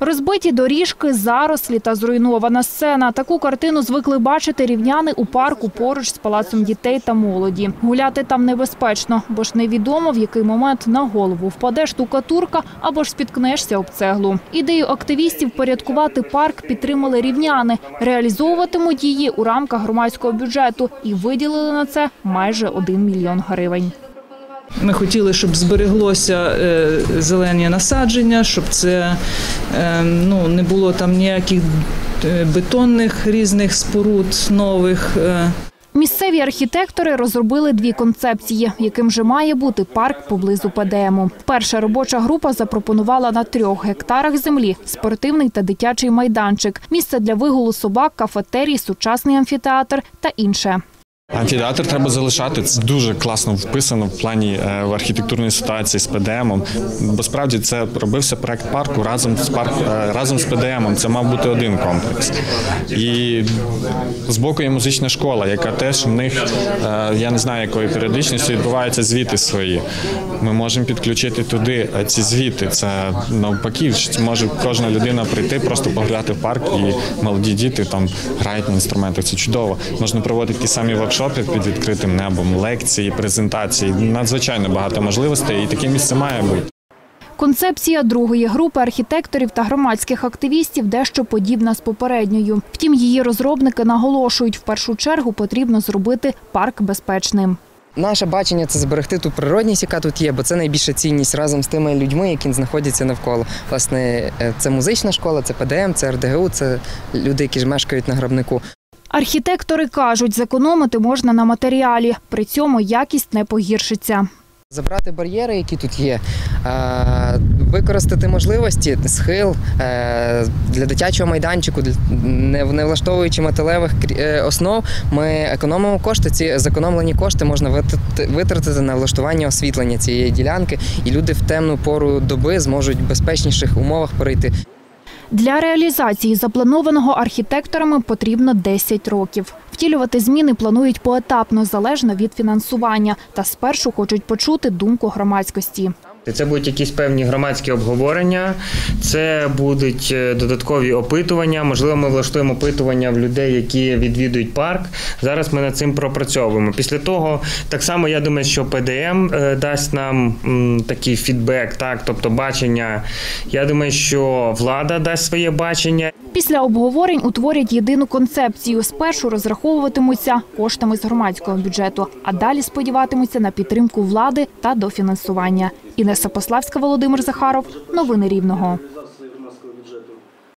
Розбиті доріжки, зарослі та зруйнована сцена. Таку картину звикли бачити рівняни у парку поруч з палацом дітей та молоді. Гуляти там небезпечно, бо ж невідомо в який момент на голову впаде штукатурка або ж спіткнешся об цеглу. Ідею активістів порядкувати парк підтримали рівняни. Реалізовуватимуть її у рамках громадського бюджету і виділили на це майже 1 мільйон гривень. Ми хотіли, щоб збереглося е, зелені насадження, щоб це е, ну, не було там ніяких е, бетонних різних споруд нових. Місцеві архітектори розробили дві концепції, яким же має бути парк поблизу ПДМу. Перша робоча група запропонувала на трьох гектарах землі спортивний та дитячий майданчик, місце для вигулу собак, кафетерій, сучасний амфітеатр та інше. Амфітеатр треба залишати. Це дуже класно вписано в плані е, в архітектурної ситуації з ПДМом. Бо справді це робився проект парку разом з парк е, разом з ПДМом. Це мав бути один комплекс. І з боку є музична школа, яка теж в них е, я не знаю, якою періодичністю відбуваються звіти свої. Ми можемо підключити туди ці звіти. Це навпаки, може кожна людина прийти, просто погуляти в парк, і молоді діти там грають на інструментах. Це чудово. Можна проводити ті самі воркшопи під відкритим небом, лекції, презентації. Надзвичайно багато можливостей, і таке місце має бути. Концепція другої групи архітекторів та громадських активістів дещо подібна з попередньою. Втім, її розробники наголошують, в першу чергу потрібно зробити парк безпечним. Наше бачення це зберегти ту природність, яка тут є, бо це найбільша цінність разом з тими людьми, які знаходяться навколо. Власне, е, це музична школа, це ПДМ, це РДГУ, це люди, які ж мешкають на гробнику. Архітектори кажуть, зекономити можна на матеріалі, при цьому якість не погіршиться. Забрати бар'єри, які тут є, е, використати можливості, схил е, для дитячого майданчику, не влаштовуючи металевих е, основ, ми економимо кошти. Ці зекономлені кошти можна витратити на влаштування освітлення цієї ділянки, і люди в темну пору доби зможуть в безпечніших умовах перейти. Для реалізації запланованого архітекторами потрібно 10 років. Втілювати зміни планують поетапно, залежно від фінансування, та спершу хочуть почути думку громадськості. Це будуть якісь певні громадські обговорення, це будуть е, додаткові опитування. Можливо, ми влаштуємо опитування в людей, які відвідують парк. Зараз ми над цим пропрацьовуємо. Після того, так само я думаю, що ПДМ е, дасть нам такий фідбек, так, тобто бачення. Я думаю, що влада дасть своє бачення. Після обговорень утворять єдину концепцію. Спершу розраховуватимуться коштами з громадського бюджету, а далі сподіватимуться на підтримку влади та дофінансування. Інеса Пославська, Володимир Захаров. Новини Рівного.